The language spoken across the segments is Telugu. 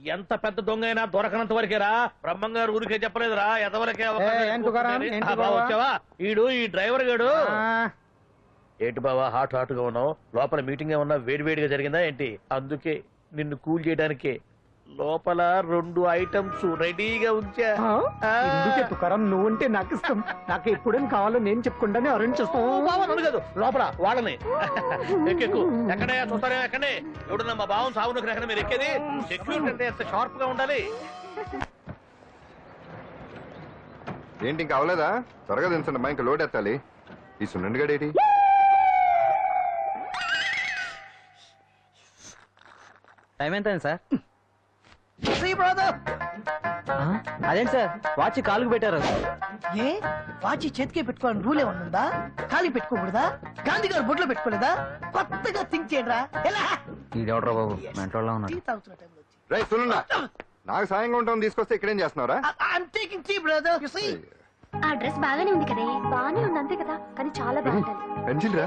ఎంత పెద్ద దొంగ అయినా దొరకనంత వరకేరా బ్రహ్మంగారు ఊరికే చెప్పలేదురా. ఎదవరకే అవకాశం ఏ, ఏం తుకారాం? ఎక్కువ ఏంటి ఉంటుంది. ఆ, బావ? వచ్చావా? ఈడు ఈ డ్రైవర్ గాడు. ఏంటి బావా హాట్ హాట్గా ఉన్నావు? లోపల మీటింగ్ ఏమన్నా వేడి వేడిగా జరిగిందా ఏంటి? అందుకే నిన్ను కూల్ చేయడానికే. లోపల రెండు ఐటమ్స్ రెడీగా ఉంచా. ఎందుకే తుకారం నువ్వుంటే నాకు ఇష్టం. నాకు ఎప్పుడేం కావాలో నేను చెప్పుకుంటానే అరేంజ్ చేస్తాను కాదు లోపల వాళ్ళని. ఎక్కెక్కు. ఎక్కడయ్యా చూస్తారా ఎక్కడే. ఎవడన్నా మా బావం సాగునకు ఎక్కడ మీరు ఎక్కేది? సెక్యూరిటీ అంటే ఎంత షార్ప్గా ఉండాలి. ఏంటి ఇంకా అవలేదా? త్వరగా దించండి మా ఇంకా లోడ్ ఎత్తాలి. ఈ సున్నండి గడేటి టైం ఎంత సార్? అదేంటి సార్? వాచ్ కాలుకు పెట్టారు. ఏ? వాచి చేతికే పెట్టుకోవాలని రూల్ ఏమన్నా ఉందా ఖాళీ పెట్టుకోకూడదా? గాంధీ గారు బొట్లో పెట్టుకోలేదా? కొత్తగా థింక్ ఎలా? ఈడెవడరా బాబు? మెంటోళ్ళ ఉన్నాడు టీ తాగుతున్న టైంలో వచ్చి. రై సునండా నాకు సాయంగా ఉంటాం తీసుకొస్తే ఇక్కడేం చేస్తున్నావురా? I'm taking tea brother you see ఆ డ్రెస్ బాగానే ఉంది కదే. బాగానే ఉంది అంతే కదా. కానీ చాలా బాగుంటుంది. పెన్సిల్ రా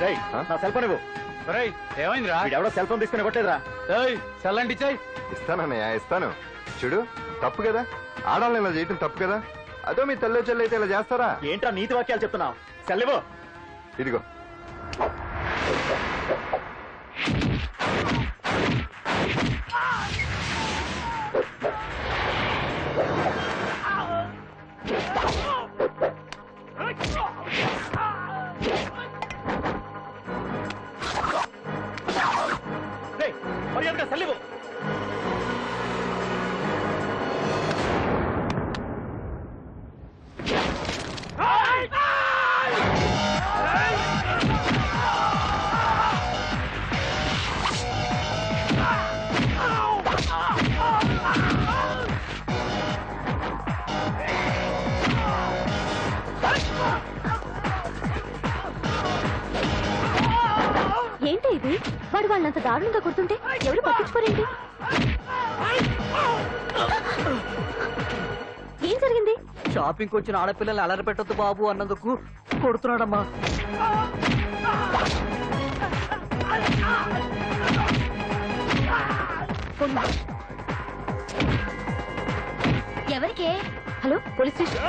రేయ్? నా సెల్ ఫోన్ ఇవ్వు. ఏమైందిరా? వీడెవడో సెల్ ఫోన్ తీసుకుని ఇవ్వట్లేదురా. చల్లండి చాయ్ ఇస్తానన్నయ్య ఇస్తాను. చూడు తప్పు కదా? ఆడాలని ఇలా చేయటం తప్పు కదా? అదో మీ తల్లో చెల్లి అయితే ఇలా చేస్తారా? ఏంట్రా నీతి వాక్యాలు చెప్తున్నావు? సెల్ ఇవ్వు. ఇదిగో. రేయ్, మర్యాదగా వాడు వాళ్ళంత దారుణంగా కొడుతుంటే ఎవరు పట్టించుకోరేంటి? ఏం జరిగింది? షాపింగ్ వచ్చిన ఆడపిల్లల్ని అలర పెట్టొద్దు బాబు అన్నందుకు కొడుతున్నాడమ్మా. ఎవరికే? Hello police station.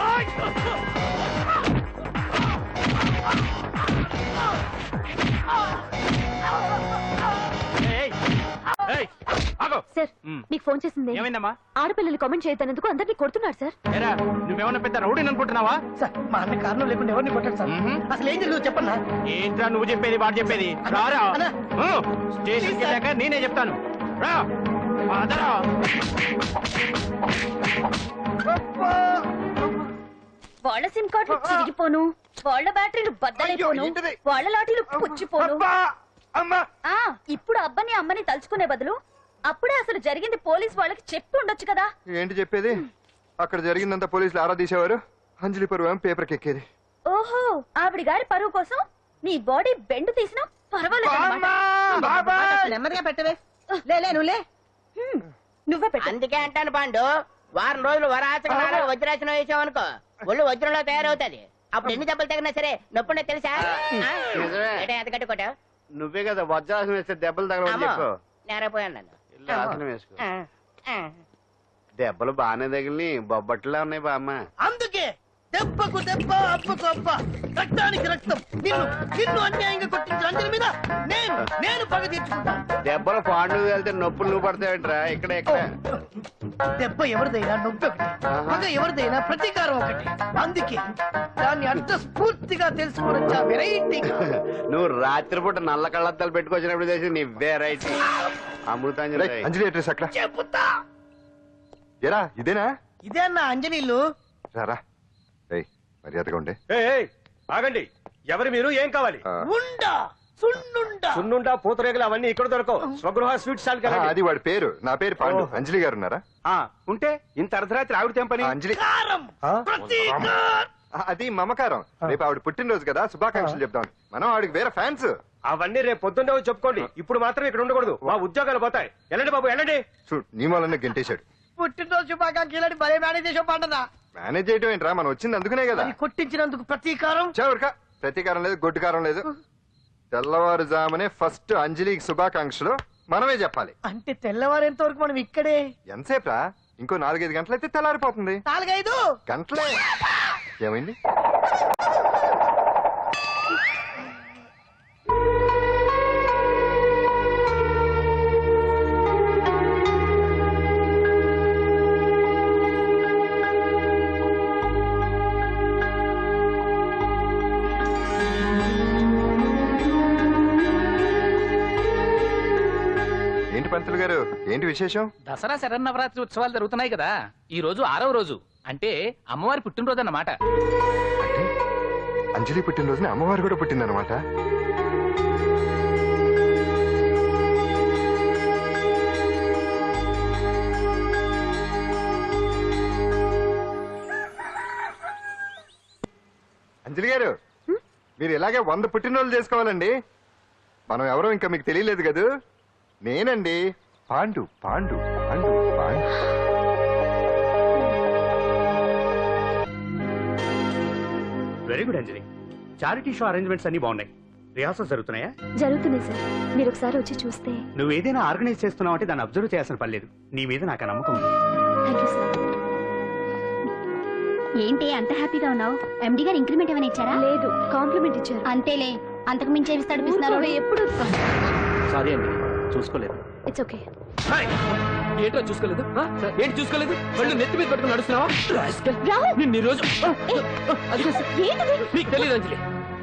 సార్ మీకు ఫోన్ చేసింది. ఏమైందమ్మా? ఆడపిల్లలు కామెంట్ చేయొద్దన్నందుకు అందరినీ కొడుతున్నాడు సార్. ఏరా నువ్వేమన్నా పెద్ద రౌడీని అనుకుంటున్నావా? సార్ మా అన్న కారణం లేకుండా ఎవరిని కొట్టాడు సార్? అసలు ఏం జరిగిందో చెప్పన్నా? ఏంట్రా నువ్వు చెప్పేది వాడు చెప్పేది? రారా? అన్నా. స్టేషన్కి వెళ్ళాక నేనే చెప్తాను. రా పదరా. వాళ్ళ సిమ్ కార్డులు చిరిగిపోను. వాళ్ళ బ్యాటరీలు బద్దలైపోను? వాళ్ళ లాటీలు పుచ్చిపోను. అబ్బా! అమ్మా! ఆ ఇప్పుడు అబ్బని అమ్మని తలుచుకునే బదులు అప్పుడే అసలు జరిగింది పోలీస్ వాళ్ళకి చెప్పి ఉండొచ్చు కదా. ఏంటి చెప్పేది? అక్కడ జరిగిందంతా పోలీసులు ఆరా తీసేవారు? అంజలి పరువు పేపర్కి ఎక్కేది. ఓహో ఆవిడ గారి పరువు కోసం నీ బాడీ బెండ్ తీసినా పర్వాలేదు నెమ్మదిగా పెట్టవే. లే లే నువ్వు పెట్టు. అందుకే అంటాను పాండు వారం రోజులు వరాచకనాలు వజ్రాసనం వేసాం అనుకో ఒళ్ళు వజ్రంలో తయారవుతుంది. అప్పుడు ఎన్ని దెబ్బలు తగినా సరే నొప్పుండే తెలుసా? నువ్వే కదా వజ్రాసనం వేస్తే దెబ్బలు చెప్పు. నేరపోయాను నన్ను. ఇల్లు ఆసనం వేసుకో. ఆ, ఆ. దెబ్బలు బాగానే తగిలి బొబ్బట్లా ఉన్నాయి బామ్మ. అందుకే దెబ్బకు దెబ్బ అబ్బకు అబ్బ. రక్తానికి రక్తం. నిన్ను నిన్ను అన్యాయంగా కొట్టించిన అంజలి మీద నేను నేను పగ తీర్చుకుంటాను దెబ్బలు పాండు వెళ్తే నొప్పులు నువ్వు పడతావేంట్రా ఇక్కడ ఇక్కడ. దెబ్బ ఎవరిదైనా నొప్పి ఒకటి. పగ ఎవరిదైనా ప్రతీకారం ఒకటి. అందుకే దాన్ని అర్థ స్ఫూర్తిగా తెలుసుకోవచ్చా వెరైటీగా నువ్వు రాత్రిపూట నల్ల కళ్ళద్దాలు పెట్టుకొచ్చినప్పుడు చేసి నీ వెరైటీ అమృతాంజలి రేయ్, అంజలి అడ్రస్ అక్కడ. చెబుతా ఎరా ఇదేనా? ఇదే అన్న అంజనీలు? రారా. రేయ్ మర్యాదగా ఉండే. ఆగండి. ఎవరు మీరు? ఏం కావాలి? ఆ, ఉండా సున్నుండా. సున్నుండా పూతరేగలు అవన్నీ ఇక్కడ దొరకవు. స్వగృహ స్వీట్ స్టాల్ ఆ, అది వాడి పేరు. నా పేరు పాండు. ఓహో. అంజలి గారు ఉన్నారా? ఉంటే ఇంత అర్ధరాత్రి ఆవిడ తెంపని ఆ, అంజలి. కారం ఆ? ప్రతీకారం. ఆ, అది మమకారం. రేపు ఆవిడ పుట్టినరోజు కదా. శుభాకాంక్షలు చెప్తాం మనం ఆవిడకి వేరే ఫ్యాన్స్. అవన్నీ రేపు పొద్దున్నే వచ్చి చెప్పుకోండి. ఇప్పుడు మాత్రం ఇక్కడ ఉండకూడదు. మా ఉద్యోగాలు పోతాయి. వెళ్ళండి బాబు వెళ్ళండి. చూడు నీ మూలన్న గెంటేశాడు. పుట్టినరోజు శుభాకాంక్షలు భలే మేనేజ్ చేసావు పండదా మేనేజ్ చేయటం ఏంట్రా? మనం వచ్చింది అందుకునే కదా. అది కొట్టించినందుకు ప్రతీకారం? చవరిక ప్రతీకారం లేదు గొడ్డుకారం లేదు. తెల్లవారుజామునే ఫస్ట్ అంజలికి శుభాకాంక్షలు మనమే చెప్పాలి. అంటే తెల్లవారేంత వరకు మనం ఇక్కడే? ఎంతసేపు రా ఇంకో నాలుగైదు గంటలైతే తెల్లారిపోతుంది. నాలుగైదు? గంటలే. ఏమైంది? ఏంటి విశేషం? దసరా శరన్నవరాత్రి ఉత్సవాలు జరుగుతున్నాయి కదా. ఈ రోజు ఆరవ రోజు. అంటే అమ్మవారి పుట్టినరోజు అన్నమాట అంటే అంజలి పుట్టినరోజున అమ్మవారు కూడా పుట్టిందనమాట అంజలి గారు మీరు ఇలాగే వంద పుట్టినరోజులు చేసుకోవాలండి. మనం ఎవరో ఇంకా మీకు తెలియలేదు కదూ? నేనండి. Pandu Pandu Pandu Pandu. Very good Anjali charity show arrangements అన్ని బాగున్నాయి. రిహార్సల్ జరుగుతున్నాయా? జరుగుతున్నాయి సార్. మీరు ఒకసారి వచ్చి చూస్తే. నువ్వు ఏదైనా ఆర్గనైజ్ చేస్తున్నావు అంటే దాన్ని అబ్జర్వ్ చేయాల్సిన పని లేదు. నీ మీద నాకు నమ్మకం ఉంది. థ్యాంక్ యూ సార్ ఏంటి అంత హ్యాపీగా ఉన్నావు? ఎండి గారు ఇంక్రిమెంట్ ఏమైనా ఇచ్చారా? లేదు కాంప్లిమెంట్ ఇచ్చారు. అంతేలే అంతకు మించి ఏమిస్తాడు పిస్తున్నారు ఎప్పుడు సారీ అండి చూసుకోలేదు. ఇట్స్ ఓకే ఏంటో చూసుకోలేదు? ఏంటి చూసుకోలేదు? వాళ్ళు నెత్తి మీద పెట్టుకుని నడుస్తున్నావా? నిన్ను ఈ రోజు నీకు తెలియదు అంజలి.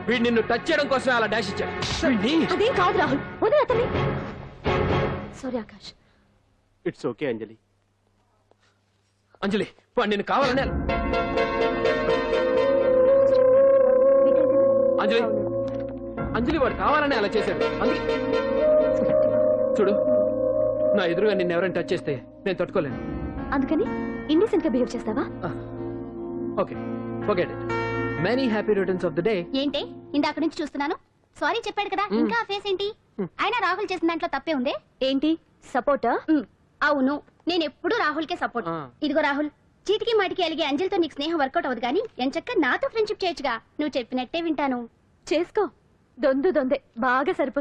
వీడు నిన్ను టచ్ చేయడం కోసం అలా డాష్ ఇచ్చాడు. అదేం కాదు రాహుల్. వదిలే అతని sorry Akash. It's okay Anjali. Anjali వాడు నిన్ను కావాలనే అంజలి. అంజలి వాడు కావాలని అలా చేశాడు. అందుకే చూడు. నా ఎదురుగా నిన్ను ఎవరైనా టచ్ చేస్తే నేను తట్టుకోలేను. అందుకని ఇండిసెంట్గా బిహేవ్ చేస్తావా okay forget it many happy returns of the day ఏంటి? ఇందాక నుంచి చూస్తున్నాను. సారీ చెప్పాడు కదా. ఇంకా ఆ ఫేస్ ఏంటి అయినా రాహుల్ చేసిన దాంట్లో తప్పే ఉంది? ఏంటి? సపోర్ట్ అవును. నేను ఎప్పుడు రాహుల్ కే సపోర్ట్ ఆ. ఇదిగో రాహుల్ చీటికి మాటికి అలిగే అంజలితో నీకు స్నేహం వర్కౌట్ అవ్వదు కానీ ఎంచక్క నాతో ఫ్రెండ్షిప్ చేయొచ్చుగా. నువ్వు చెప్పినట్టే వింటాను. చేసుకో. దొందు దొందే. బాగా సరిపోతుంది.